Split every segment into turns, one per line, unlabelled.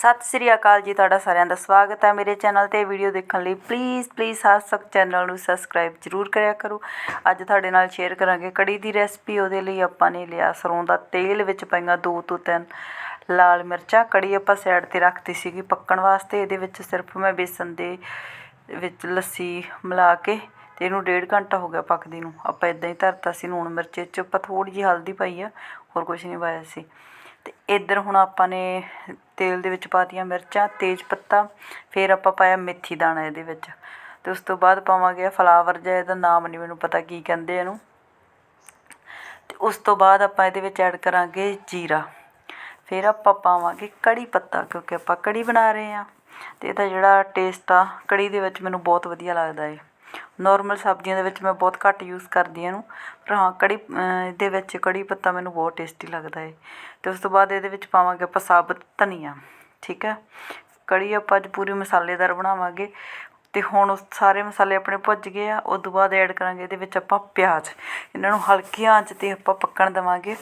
ਸਤਿ ਸ੍ਰੀ ਅਕਾਲ ਜੀ, ਤੁਹਾਡਾ ਸਾਰਿਆਂ ਦਾ ਸਵਾਗਤ ਹੈ ਮੇਰੇ ਚੈਨਲ ਤੇ ਵੀਡੀਓ ਦੇਖਣ ਲਈ। ਪਲੀਜ਼ ਪਲੀਜ਼ ਹੱਦ ਤੱਕ ਚੈਨਲ ਨੂੰ ਸਬਸਕ੍ਰਾਈਬ ਜ਼ਰੂਰ ਕਰਿਆ ਕਰੋ। ਅੱਜ ਤੁਹਾਡੇ ਨਾਲ ਸ਼ੇਅਰ ਕਰਾਂਗੇ ਕੜੀ ਦੀ ਰੈਸਪੀ ਉਹਦੇ ਲਈ ਆਪਾਂ ਨੇ ਲਿਆ ਸਰੋਂ ਦਾ ਤੇਲ ਵਿੱਚ ਪਾਈਆਂ ਦੋ ਤੋਂ ਤਿੰਨ ਲਾਲ ਮਿਰਚਾਂ। ਕੜੀ ਆਪਾਂ ਸਾਈਡ ਤੇ ਰੱਖਤੀ ਸੀਗੀ ਪੱਕਣ ਵਾਸਤੇ, ਇਹਦੇ ਵਿੱਚ ਸਿਰਫ ਮੈਂ ਬੇਸਨ ਦੇ ਵਿੱਚ ਲੱਸੀ ਮਿਲਾ ਕੇ ਤੇ ਇਹਨੂੰ ਡੇਢ ਘੰਟਾ ਹੋ ਗਿਆ ਪੱਕਦੀ ਨੂੰ। ਆਪਾਂ ਇਦਾਂ ਹੀ ਧਰਤਾ ਸੀ ਲੂਣ ਮਿਰਚ ਚ ਆਪਾਂ ਥੋੜੀ ਜਿਹੀ ਹਲਦੀ ਪਾਈ ਆ, ਹੋਰ ਕੁਝ ਨਹੀਂ ਪਾਇਆ ਸੀ। ਅਤੇ ਇੱਧਰ ਹੁਣ ਆਪਾਂ ਨੇ ਤੇਲ ਦੇ ਵਿੱਚ ਪਾਤੀਆਂ ਮਿਰਚਾਂ, ਤੇਜ ਪੱਤਾ, ਫਿਰ ਆਪਾਂ ਪਾਇਆ ਮੇਥੀ ਦਾਣਾ ਇਹਦੇ ਵਿੱਚ। ਅਤੇ ਉਸ ਤੋਂ ਬਾਅਦ ਪਾਵਾਂਗੇ ਫਲਾਵਰ ਜਿਹਾ, ਇਹਦਾ ਨਾਮ ਨਹੀਂ ਮੈਨੂੰ ਪਤਾ ਕੀ ਕਹਿੰਦੇ ਇਹਨੂੰ। ਅਤੇ ਉਸ ਤੋਂ ਬਾਅਦ ਆਪਾਂ ਇਹਦੇ ਵਿੱਚ ਐਡ ਕਰਾਂਗੇ ਜੀਰਾ। ਫਿਰ ਆਪਾਂ ਪਾਵਾਂਗੇ ਕੜੀ ਪੱਤਾ, ਕਿਉਂਕਿ ਆਪਾਂ ਕੜੀ ਬਣਾ ਰਹੇ ਹਾਂ। ਅਤੇ ਇਹਦਾ ਜਿਹੜਾ ਟੇਸਟ ਆ, ਕੜੀ ਦੇ ਵਿੱਚ ਮੈਨੂੰ ਬਹੁਤ ਵਧੀਆ ਲੱਗਦਾ ਹੈ ਨੋਰਮਲ ਸਬਜ਼ੀਆਂ ਦੇ ਵਿੱਚ ਮੈਂ ਬਹੁਤ ਘੱਟ ਯੂਜ਼ ਕਰਦੀ ਹਾਂ ਇਹਨੂੰ। ਪਰ ਹਾਂ, ਕੜੀ ਦੇ ਵਿੱਚ ਕੜੀ ਪੱਤਾ ਮੈਨੂੰ ਬਹੁਤ ਟੇਸਟੀ ਲੱਗਦਾ ਹੈ ਅਤੇ ਉਸ ਤੋਂ ਬਾਅਦ ਇਹਦੇ ਵਿੱਚ ਪਾਵਾਂਗੇ ਆਪਾਂ ਸਾਬਤ ਧਨੀਆ, ਠੀਕ ਹੈ? ਕੜੀ ਆਪਾਂ ਅੱਜ ਪੂਰੀ ਮਸਾਲੇਦਾਰ ਬਣਾਵਾਂਗੇ। ਅਤੇ ਹੁਣ ਉਸ ਸਾਰੇ ਮਸਾਲੇ ਆਪਣੇ ਭੁੱਜ ਗਏ ਆ। ਉਸ ਤੋਂ ਬਾਅਦ ਐਡ ਕਰਾਂਗੇ ਇਹਦੇ ਵਿੱਚ ਆਪਾਂ ਪਿਆਜ਼। ਇਹਨਾਂ ਨੂੰ ਹਲਕੀ ਆਂਚ ਤੇ ਆਪਾਂ ਪੱਕਣ ਦੇਵਾਂਗੇ।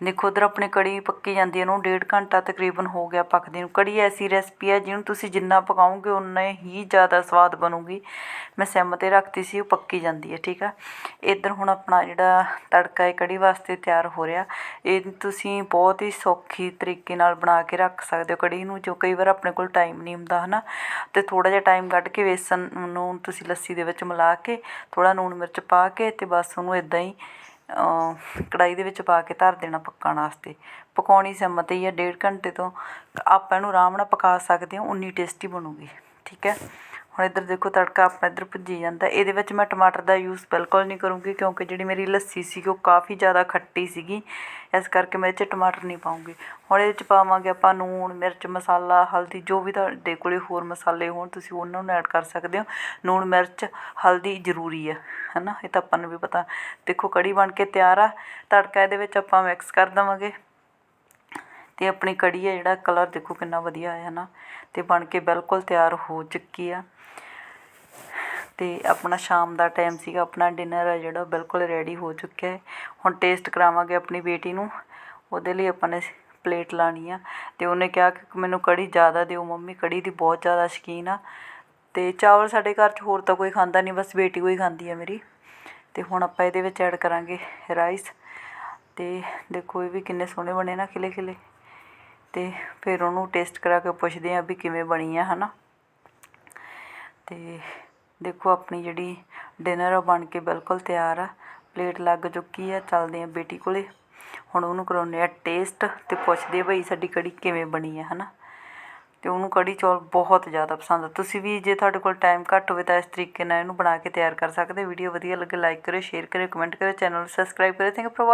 ਦੇਖੋ, ਉਧਰ ਆਪਣੀ ਕੜੀ ਪੱਕੀ ਜਾਂਦੀ ਹੈ ਇਹਨੂੰ ਡੇਢ ਘੰਟਾ ਤਕਰੀਬਨ ਹੋ ਗਿਆ ਪੱਕਦੀ ਨੂੰ। ਕੜੀ ਐਸੀ ਰੈਸਪੀ ਹੈ, ਜਿਹਨੂੰ ਤੁਸੀਂ ਜਿੰਨਾ ਪਕਾਓਗੇ ਉਨਾ ਹੀ ਜ਼ਿਆਦਾ ਸਵਾਦ ਬਣੂਗੀ। ਮੈਂ ਸਿਮ 'ਤੇ ਰੱਖਤੀ ਸੀ, ਉਹ ਪੱਕੀ ਜਾਂਦੀ ਹੈ, ਠੀਕ ਆ? ਇੱਧਰ ਹੁਣ ਆਪਣਾ ਜਿਹੜਾ ਤੜਕਾ ਹੈ, ਕੜੀ ਵਾਸਤੇ ਤਿਆਰ ਹੋ ਰਿਹਾ। ਇਹ ਤੁਸੀਂ ਬਹੁਤ ਹੀ ਸੌਖੀ ਤਰੀਕੇ ਨਾਲ ਬਣਾ ਕੇ ਰੱਖ ਸਕਦੇ ਹੋ ਕੜੀ ਨੂੰ, ਜੋ ਕਈ ਵਾਰ ਆਪਣੇ ਕੋਲ ਟਾਈਮ ਨਹੀਂ ਹੁੰਦਾ ਹੈ ਨਾ ਅਤੇ ਥੋੜ੍ਹਾ ਜਿਹਾ ਟਾਈਮ ਕੱਢ ਕੇ ਵੇਸਣ ਨੂੰ ਤੁਸੀਂ ਲੱਸੀ ਦੇ ਵਿੱਚ ਮਿਲਾ ਕੇ, ਥੋੜ੍ਹਾ ਲੂਣ ਮਿਰਚ ਪਾ ਕੇ ਅਤੇ ਬਸ ਉਹਨੂੰ ਇੱਦਾਂ ਹੀ ਕੜਾਹੀ ਦੇ ਵਿੱਚ ਪਾ ਕੇ ਧਰ ਦੇਣਾ ਪੱਕਣ ਵਾਸਤੇ। ਪਕਾਉਣੀ ਸਿਮ 'ਤੇ ਹੀ ਆ, ਡੇਢ ਘੰਟੇ ਤੋਂ ਆਪਾਂ ਇਹਨੂੰ ਆਰਾਮ ਨਾਲ ਪਕਾ ਸਕਦੇ ਹੋ, ਉਨੀ ਟੇਸਟੀ ਬਣੂਗੀ, ਠੀਕ ਹੈ? ਹੁਣ ਇੱਧਰ ਦੇਖੋ ਤੜਕਾ ਆਪਣਾ ਇੱਧਰ ਭੁੱਜੀ ਜਾਂਦਾ। ਇਹਦੇ ਵਿੱਚ ਮੈਂ ਟਮਾਟਰ ਦਾ ਯੂਜ਼ ਬਿਲਕੁਲ ਨਹੀਂ ਕਰੂੰਗੀ ਕਿਉਂਕਿ ਜਿਹੜੀ ਮੇਰੀ ਲੱਸੀ ਸੀਗੀ ਉਹ ਕਾਫੀ ਜ਼ਿਆਦਾ ਖੱਟੀ ਸੀਗੀ। ਇਸ ਕਰਕੇ ਮੈਂ ਇਹ 'ਚ ਟਮਾਟਰ ਨਹੀਂ ਪਾਉਂਗੀ। ਹੁਣ ਇਹਦੇ 'ਚ ਪਾਵਾਂਗੇ ਆਪਾਂ ਨੂਣ, ਮਿਰਚ, ਮਸਾਲਾ, ਹਲਦੀ, ਜੋ ਵੀ ਤੁਹਾਡੇ ਕੋਲੇ ਹੋਰ ਮਸਾਲੇ ਹੋਣ ਤੁਸੀਂ ਉਹਨਾਂ ਨੂੰ ਐਡ ਕਰ ਸਕਦੇ ਹੋ। ਨੂਣ, ਮਿਰਚ, ਹਲਦੀ ਜ਼ਰੂਰੀ ਹੈ ਹੈ ਨਾ ਇਹ ਤਾਂ ਆਪਾਂ ਨੂੰ ਵੀ ਪਤਾ। ਦੇਖੋ ਕੜੀ ਬਣ ਕੇ ਤਿਆਰ ਆ। ਤੜਕਾ ਇਹਦੇ ਵਿੱਚ ਆਪਾਂ ਮਿਕਸ ਕਰ ਦੇਵਾਂਗੇ। ਅਤੇ ਆਪਣੀ ਕੜੀ ਹੈ, ਜਿਹੜਾ ਕਲਰ ਦੇਖੋ ਕਿੰਨਾ ਵਧੀਆ ਆਇਆ ਨਾ ਅਤੇ ਬਣ ਕੇ ਬਿਲਕੁਲ ਤਿਆਰ ਹੋ ਚੁੱਕੀ ਆ। ਅਤੇ ਆਪਣਾ ਸ਼ਾਮ ਦਾ ਟਾਈਮ ਸੀਗਾ, ਆਪਣਾ ਡਿਨਰ ਹੈ ਜਿਹੜਾ ਬਿਲਕੁਲ ਰੈਡੀ ਹੋ ਚੁੱਕਿਆ ਹੈ। ਹੁਣ ਟੇਸਟ ਕਰਾਵਾਂਗੇ ਆਪਣੀ ਬੇਟੀ ਨੂੰ, ਉਹਦੇ ਲਈ ਆਪਾਂ ਨੇ ਪਲੇਟ ਲਾਉਣੀ ਆ। ਅਤੇ ਉਹਨੇ ਕਿਹਾ ਕਿ ਮੈਨੂੰ ਕੜੀ ਜ਼ਿਆਦਾ ਦਿਓ ਮੰਮੀ, ਕੜੀ ਦੀ ਬਹੁਤ ਜ਼ਿਆਦਾ ਸ਼ੌਕੀਨ ਆ। ਅਤੇ ਚਾਵਲ ਸਾਡੇ ਘਰ 'ਚ ਹੋਰ ਤਾਂ ਕੋਈ ਖਾਂਦਾ ਨਹੀਂ, ਬਸ ਬੇਟੀ ਕੋਈ ਖਾਂਦੀ ਆ ਮੇਰੀ। ਅਤੇ ਹੁਣ ਆਪਾਂ ਇਹਦੇ ਵਿੱਚ ਐਡ ਕਰਾਂਗੇ ਰਾਈਸ ਅਤੇ ਦੇਖੋ ਇਹ ਵੀ ਕਿੰਨੇ ਸੋਹਣੇ ਬਣੇ ਨਾ ਖਿਲੇ ਖਿਲੇ ਅਤੇ ਫਿਰ ਉਹਨੂੰ ਟੇਸਟ ਕਰਾ ਕੇ ਪੁੱਛਦੇ ਹਾਂ ਵੀ ਕਿਵੇਂ ਬਣੀ ਆ ਹੈ ਨਾ ਅਤੇ ਦੇਖੋ, ਆਪਣੀ ਜਿਹੜੀ ਡਿਨਰ ਆ ਬਣ ਕੇ ਬਿਲਕੁਲ ਤਿਆਰ ਆ। ਪਲੇਟ ਲੱਗ ਚੁੱਕੀ ਆ, ਚੱਲਦੇ ਆ ਬੇਟੀ ਕੋਲੇ। ਹੁਣ ਉਹਨੂੰ ਕਰਾਉਂਦੇ ਆ ਟੇਸਟ ਅਤੇ ਪੁੱਛਦੇ ਬਈ ਸਾਡੀ ਕੜੀ ਕਿਵੇਂ ਬਣੀ ਆ ਹੈ ਨਾ ਅਤੇ ਉਹਨੂੰ ਕੜੀ ਚੌਲ ਬਹੁਤ ਜ਼ਿਆਦਾ ਪਸੰਦ ਆ। ਤੁਸੀਂ ਵੀ ਜੇ ਤੁਹਾਡੇ ਕੋਲ ਟਾਈਮ ਘੱਟ ਹੋਵੇ ਤਾਂ ਇਸ ਤਰੀਕੇ ਨਾਲ ਇਹਨੂੰ ਬਣਾ ਕੇ ਤਿਆਰ ਕਰ ਸਕਦੇ ਵੀਡੀਓ ਵਧੀਆ ਲੱਗੇ, ਲਾਈਕ ਕਰਿਓ, ਸ਼ੇਅਰ ਕਰਿਓ, ਕਮੈਂਟ ਕਰਿਓ, ਚੈਨਲ ਨੂੰ ਸਬਸਕ੍ਰਾਈਬ ਕਰਿਓ। Thank you for